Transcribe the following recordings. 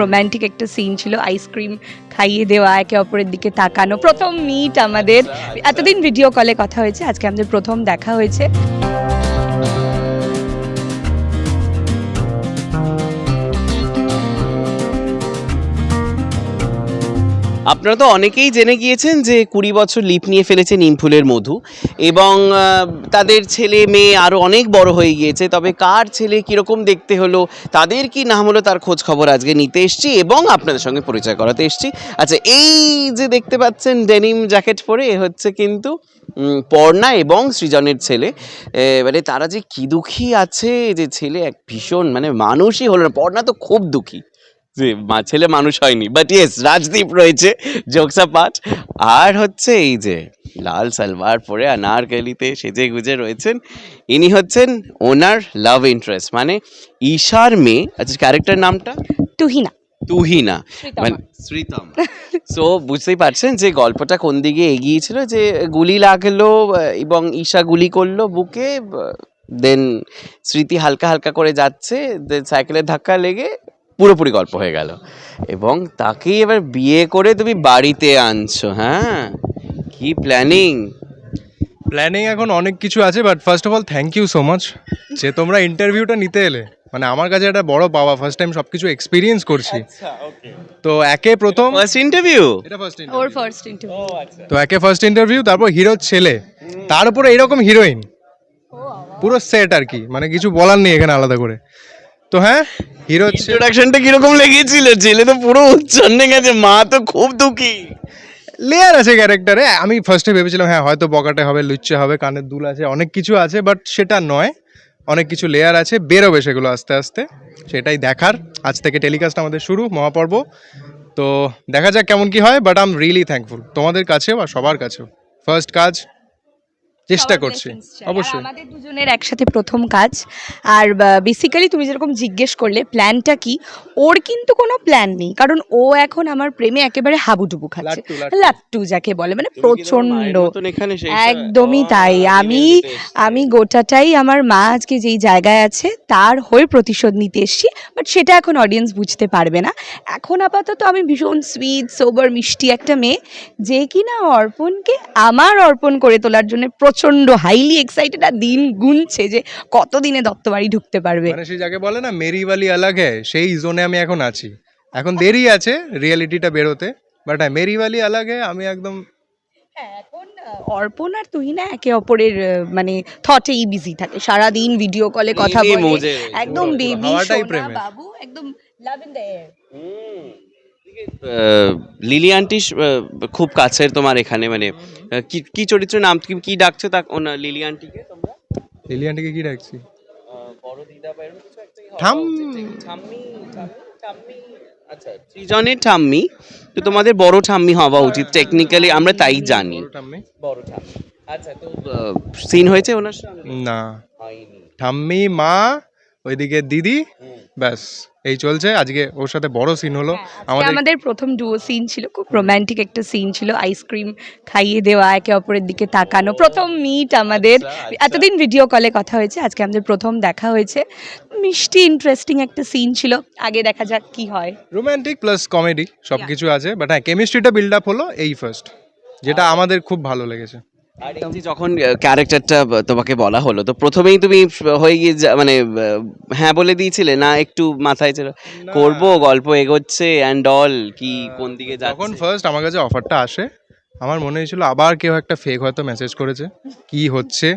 Romantic একটা scene ছিল ice cream খাইয়ে দেওয়া একে অপরের দিকে তাকানো প্রথম মিট আমাদের। এতদিন ভিডিও কলে কথা হয়েছে আজকে আমাদের প্রথম দেখা হয়েছে। আপনারা তো অনেকেই জেনে গিয়েছেন যে কুড়ি বছর লিপ নিয়ে ফেলেছে নিমফুলের মধু এবং তাদের ছেলে মেয়ে আরও অনেক বড় হয়ে গিয়েছে, তবে কার ছেলে কীরকম দেখতে হলো, তাদের কি নাম হলো তার খোঁজ খবর আজকে নিতে এসছি এবং আপনাদের সঙ্গে পরিচয় করাতে এসছি। আচ্ছা এই যে দেখতে পাচ্ছেন ডেনিম জ্যাকেট পরে, এ হচ্ছে কিন্তু পর্ণা এবং সৃজনের ছেলে। মানে তারা যে কি দুঃখী আছে, যে ছেলে এক ভীষণ মানে মানুষই হলো না, পর্ণা তো খুব দুঃখী। যে মা ছেলে মানুষ হয়নি। বাট ইয়েস রাজদীপ রয়েছে জোকসা পাঠ। আর হচ্ছে এই যে লাল সালভার পরে আনারকালিতে সেজে গুজে রয়েছেন। ইনি হচ্ছেন ওনার লাভ ইন্টারেস্ট মানে ঈশার মেয়ে। আচ্ছা ক্যারেক্টার নামটা? তুহিনা। তুহিনা। মানে শ্রীতম। সো বুঝতেই পারছেন যে গল্পটা কোন দিকে এগিয়েছিল যে গুলি লাগল এবং ঈশা গুলি করল বুকে দেন স্মৃতি হালকা হালকা করে যাচ্ছে দেন সাইকেলের ধাক্কা লেগে পুরোপুরি গল্প হয়ে গেল। এবং তাকেই এবার বিয়ে করে তুমি বাড়িতে আনছো হ্যাঁ? কি প্ল্যানিং প্ল্যানিং এখন অনেক কিছু আছে but first of all thank you so much যে তোমরা ইন্টারভিউটা নিতে এলে। মানে আমার কাছে একটা বড় পাওয়া ফার্স্ট টাইম সবকিছু এক্সপিরিয়েন্স করছি। তো একে প্রথম ফার্স্ট ইন্টারভিউ এটা ফার্স্ট ওর ফার্স্ট ইন্টারভিউ তো একে ফার্স্ট ইন্টারভিউ তারপর হিরোর ছেলে। তার উপরে এরকম হিরোইন পুরো সেট আর কি মানে কিছু বলার নেই এখানে আলাদা করে। তো হ্যাঁ হিরো ইন্ট্রোডাকশনটা কীরকম লেগেছিল? ছেলে তো পুরো উচ্ছন্নে গেছে মা তো খুব দুঃখী। লেয়ার আছে ক্যারেক্টারে আমি ফার্স্টে ভেবেছিলাম হ্যাঁ হয়তো বকাটে হবে লুচ্চে হবে কানের দুল আছে অনেক কিছু আছে বাট সেটা নয়। অনেক কিছু লেয়ার আছে বেরোবে সেগুলো আস্তে আস্তে। সেটাই দেখার। আজ থেকে টেলিকাস্ট আমাদের শুরু মহাপর্ব। তো দেখা যাক কেমন কি হয় but I am really thankful তোমাদের কাছেও আর সবার কাছেও। ফার্স্ট কাজ চেষ্টা করছি অবশ্যই। আমাদের দুজনের একসাথে প্রথম কাজ। আর বেসিক্যালি তুমি যেরকম জিজ্ঞেস করলে প্ল্যানটা কি? ওর কিন্তু কোনো প্ল্যান নেই। কারণ ও এখন আমার প্রেমে একেবারে হাবুডুবু খাচ্ছে। লাট্টু, যাকে বলে মানে প্রচণ্ড একদমই তাই। আমি আমি গোটাটাই আমার মা আজকে যেই জায়গায় আছে তার হয়ে প্রতিশোধ নিতে এসছি। বাট সেটা এখন অডিয়েন্স বুঝতে পারবে না। এখন আপাতত আমি ভীষণ সুইট সোবার মিষ্টি একটা মেয়ে যে কিনা অর্পণকে আমার অর্পণ করে তোলার জন্য প্রচণ্ড হাইলি এক্সাইটেড আর দিন গুনছে যে কতদিনে দত্তবাড়ি ঢুকতে পারবে। মানে সেই যাকে বলে না মেরি বালি আলাগ হ্যাঁ সেই জোনে আমি এখন আছি। এখন দেরি আছে রিয়েলিটিটা বেরোতে বাট হ্যাঁ মেরি বালি আলাগ হ্যাঁ আমি একদম হ্যাঁ, এখন অর্পণ আর তুহিনা একে অপরের মানে থটেই বিজি থাকে। সারা দিন ভিডিও কলে কথা বলে। একদম বেবি সোনা বাবু একদম love in the air Lily aunty খুব কাছের তোমার এখানে মানে কি কি চরিত্র নাম কি কি ডাকছো তা লিলি আন্টিকে তোমরা? লিলিয়ানটিকে কি ডাকছি? বড় দিদা বা এরকম কিছু একটা ঠাম। ঠাম্মি ঠাম্মি, আচ্ছা সৃজনের ঠাম্মি তো তোমাদের বড় ঠাম্মি হওয়া উচিত টেকনিক্যালি আমরা তাই জানি? বড় ঠাম্মি? আচ্ছা তো সিন হয়েছে ওনার সঙ্গে? না। হয়নি। ঠাম্মি মা ওইদিকে দিদি ব্যাস এই চলছে। আজকে ওর সাথে বড় সিন হলো। আমাদের আমাদের আমাদের প্রথম ডুও সিন ছিল খুব রোমান্টিক একটা সিন ছিল। আইসক্রিম খাইয়ে দেওয়া একে অপরের দিকে তাকানো প্রথম মিট আমাদের। আচ্ছা, এতদিন ভিডিও কলে কথা হয়েছে আজকে আমাদের প্রথম দেখা হয়েছে। মিষ্টি ইন্টারেস্টিং একটা সিন ছিল। আগে দেখা যাক কি হয়। রোমান্টিক প্লাস কমেডি সব কিছু আছে। বাট হ্যাঁ কেমিস্ট্রিটা বিল্ড আপ হলো এই ফার্স্ট যেটা আমাদের খুব ভালো লেগেছে। আর এই যখন ক্যারেক্টারটা তোমাকে বলা হলো তো প্রথমেই তুমি হয়ে গিয়ে যা- মানে হ্যাঁ বলে দিয়েছিলে না একটু মাথায় ছিল করব গল্প এগোচ্ছে অ্যান্ড অল কি কোন দিকে যখন যাচ্ছে? ফার্স্ট আমার কাছে অফারটা আসে আমার মনে হয়েছিল আবার কেউ একটা ফেক হয়তো মেসেজ করেছে কি হচ্ছে?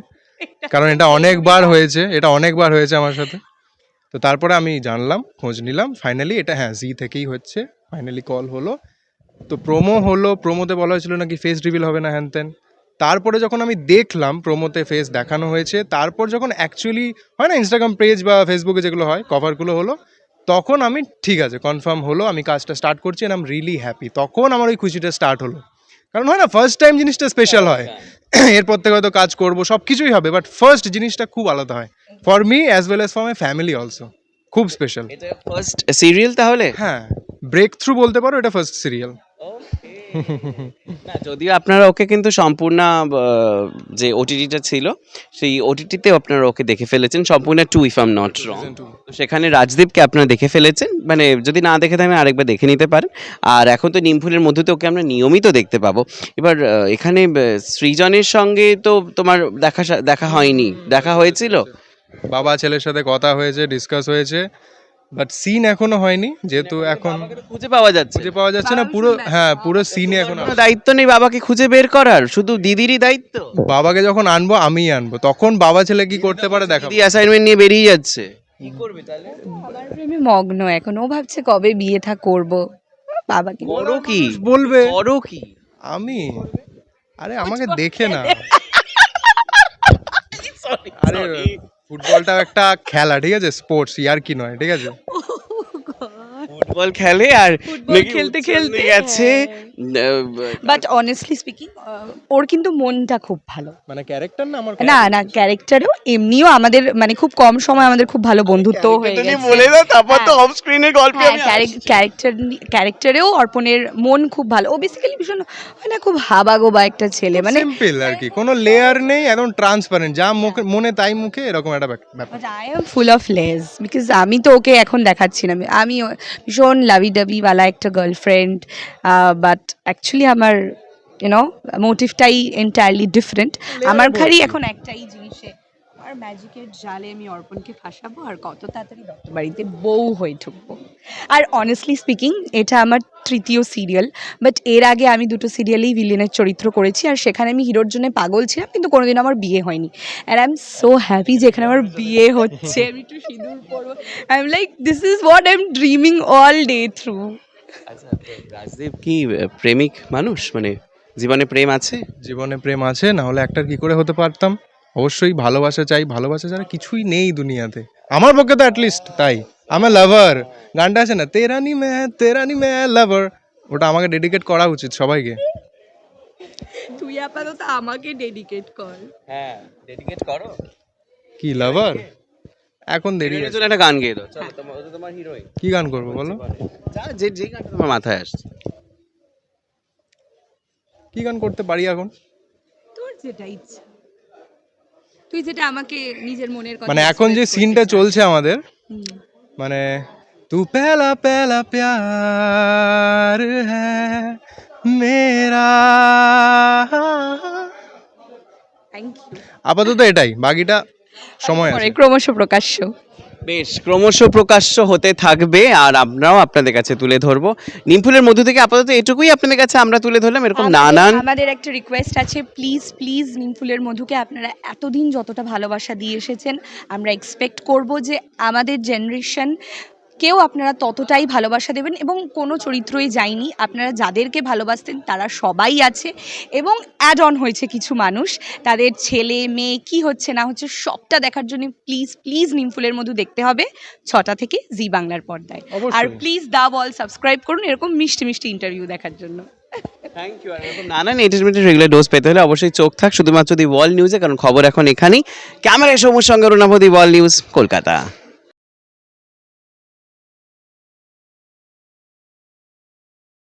কারণ এটা অনেকবার হয়েছে এটা অনেকবার হয়েছে আমার সাথে। তো তারপরে আমি জানলাম খোঁজ নিলাম ফাইনালি এটা হ্যাঁ জি থেকেই হচ্ছে ফাইনালি কল হলো। তো প্রোমো হলো প্রোমোতে বলা হয়েছিল নাকি ফেস রিভিল হবে না হ্যান ত্যান তারপরে যখন আমি দেখলাম প্রোমোতে ফেস দেখানো হয়েছে তারপর যখন অ্যাকচুয়ালি হয় না ইনস্টাগ্রাম পেজ বা ফেসবুকে যেগুলো হয় কভারগুলো হলো তখন আমি ঠিক আছে কনফার্ম হলো আমি কাজটা স্টার্ট করছি অ্যান্ড আম রিয়েলি হ্যাপি তখন আমার ওই খুশিটা স্টার্ট হলো। কারণ হয় না ফার্স্ট টাইম জিনিসটা স্পেশাল হয়। এরপর থেকে হয়তো কাজ করব সব কিছুই হবে বাট ফার্স্ট জিনিসটা খুব আলাদা হয়। For me as well as for my family also খুব স্পেশাল ফার্স্ট সিরিয়াল তাহলে? হ্যাঁ। ব্রেক থ্রু বলতে পারো এটা ফার্স্ট সিরিয়াল. না যদিও আপনারা ওকে কিন্তু সম্পূর্ণ যে ওটিটিটা ছিল সেই ওটিটিতেও আপনারা ওকে দেখে ফেলেছেন। সম্পূর্ণ to if am not wrong সেখানে রাজদীপকে আপনারা দেখে ফেলেছেন। মানে যদি না দেখে থাকেন আরেকবার দেখে নিতে পারেন। আর এখন তো নিমফুলের মধ্যে তো ওকে আমরা নিয়মিত দেখতে পাবো। এবার এখানে সৃজনের সঙ্গে তো তোমার দেখা দেখা হয়নি। দেখা হয়েছিল? বাবা ছেলের সাথে কথা হয়েছে ডিসকাস হয়েছে। বাট সিন এখনও হয়নি যেহেতু এখন খুঁজে পাওয়া যাচ্ছে। খুঁজে পাওয়া যাচ্ছে না পুরো হ্যাঁ পুরো সিনে এখন দায়িত্ব নেই বাবাকে খুঁজে বের করার শুধু দিদিরই দায়িত্ব। বাবাকে যখন আনব আমিই আনব। তখন বাবা ছেলে কি করতে পারে দেখাবো। দিদি অ্যাসাইনমেন্ট নিয়ে বেরিয়ে যাচ্ছে। কি করবে তাহলে? বাবার প্রেমে মগ্ন এখন ও ভাবছে কবে বিয়ে থা করব। বাবাকে বড় কি? বলবে। বড় কি? আমি? আরে আমাকে দেখে না। আরে ফুটবলটাও একটা খেলা ঠিক আছে? স্পোর্টস ইয়ার কি নয় ঠিক আছে? ফুটবল খেলে আর নাকি খেলতে খেলতে, গেছে বাট অনেস্টলি স্পিকিং ওর কিন্তু মনটা খুব ভালো। মানে ক্যারেক্টার না আমার না না ক্যারেক্টারও এমনিও আমাদের মানে খুব কম সময় আমাদের খুব ভালো বন্ধুত্ব হয়ে এটা নিয়ে গেছে। বলে দাও তারপর তো হ্যাঁ। অফ স্ক্রিনের গল্পে হ্যাঁ আমি ক্যারেক্টার ক্যারেক্টারেও অর্পণের মন খুব ভালো। ও বেসিক্যালি ভীষণ মানে না খুব হাবাগোবা একটা ছেলে মানে সিম্পল আর কি। কোনো লেয়ার নেই একদম ট্রান্সপারেন্ট যা মুখে মনে তাই মুখে এরকম একটা ব্যাপ- ব্যাপার আই এম ফুল অফ লেজ বিকজ আমি তো ওকে এখন দেখাচ্ছি না। আমি ভীষণ লাভি ডাবিওয়ালা একটা গার্লফ্রেন্ড বাট অ্যাকচুয়ালি আমার ইউনো মোটিভটাই এন্টায়ারলি ডিফারেন্ট আমার ঘাড়ি এখন একটাই জিনিসে আর ম্যাজিকের জালে আমি অর্পণকে ফাঁসাবো আর কত তাড়াতাড়ি দত্ত বাড়িতে বউ হয়ে ঢুকবো। আর অনেস্টলি স্পিকিং এটা আমার তৃতীয় সিরিয়াল বাট এর আগে আমি দুটো সিরিয়ালেই ভিলেনের চরিত্র করেছি আর সেখানে আমি হিরোর জন্য পাগল ছিলাম কিন্তু কোনোদিন আমার বিয়ে হয়নি। And I am so happy যে এখানে আমার বিয়ে হচ্ছে। আমি একটু সিঁদুর পরবো। I am like this is what I am dreaming all day through আচ্ছা, রাজদীপ কি প্রেমিক মানুষ? মানে জীবনে প্রেম আছে? জীবনে প্রেম আছে না হলে একটার কি করে হতে পারতাম? অবশ্যই ভালোবাসা চাই ভালোবাসা ছাড়া কিছুই নেই দুনিয়াতে। আমার পক্ষে তো অ্যাটলিস্ট তাই। আমার লাভার গানটা আছে না তেরানি মে তেরানি মে লাভার ওটা আমাকে ডেডিকেট করা উচিত সবাইকে। তুই আপাতত আমাকে ডেডিকেট কর। হ্যাঁ ডেডিকেট করো। কি লাভার এখন দেরি আছে। জন্য একটা গান গেয়ে দাও। চলো তোমার ও তো তোমার হিরোইন কি গান করব বলো? যা যে যে গানটা তোমার মাথায় আসছে। কি গান করতে পারি এখন? তোর যেটা ইচ্ছা। তুই যেটা আমাকে নিজের মনের কথা মানে এখন যে সিনটা চলছে আমাদের মানে তু পেলা পেলা প্যার হ্যাঁ মেরা আপাতত এটাই বাকিটা সময় ক্রমশ প্রকাশ্য। বেশ ক্রমশ প্রকাশ্য হতে থাকবে আর আমরাও আপনাদের কাছে তুলে ধরবো। নিমফুলের মধ্য থেকে আপাতত এটুকুই আপনাদের কাছে আমরা তুলে ধরলাম এরকম নানান আমাদের একটা রিকোয়েস্ট আছে প্লিজ প্লিজ নিমফুলের মধুকে আপনারা এতদিন যতটা ভালোবাসা দিয়ে এসেছেন আমরা এক্সপেক্ট করব যে আমাদের জেনারেশন কেউ আপনারা ততটাই ভালোবাসা দেবেন এবং কোনো চরিত্রই যায়নি। আপনারা যাদেরকে ভালোবাসতেন তারা সবাই আছে এবং অ্যাড অন হয়েছে কিছু মানুষ। তাদের ছেলে মেয়ে কি হচ্ছে না হচ্ছে সবটা দেখার জন্য প্লিজ প্লিজ নিমফুলের মধু দেখতে হবে ছটা থেকে জি বাংলার পর্দায়। আর প্লিজ দা বল সাবস্ক্রাইব করুন এরকম মিষ্টি মিষ্টি ইন্টারভিউ দেখার জন্য। থ্যাংক ইউ নানান এন্টারটেনমেন্টের রেগুলার ডোজ পেতে হলে অবশ্যই চোখ থাক শুধুমাত্র দি ওয়ার্ল্ড নিউজে কারণ খবর এখন এখানেই। ক্যামেরায় সৌম্যর সঙ্গে রুনাভদি ওয়ার্ল্ড নিউজ কলকাতা।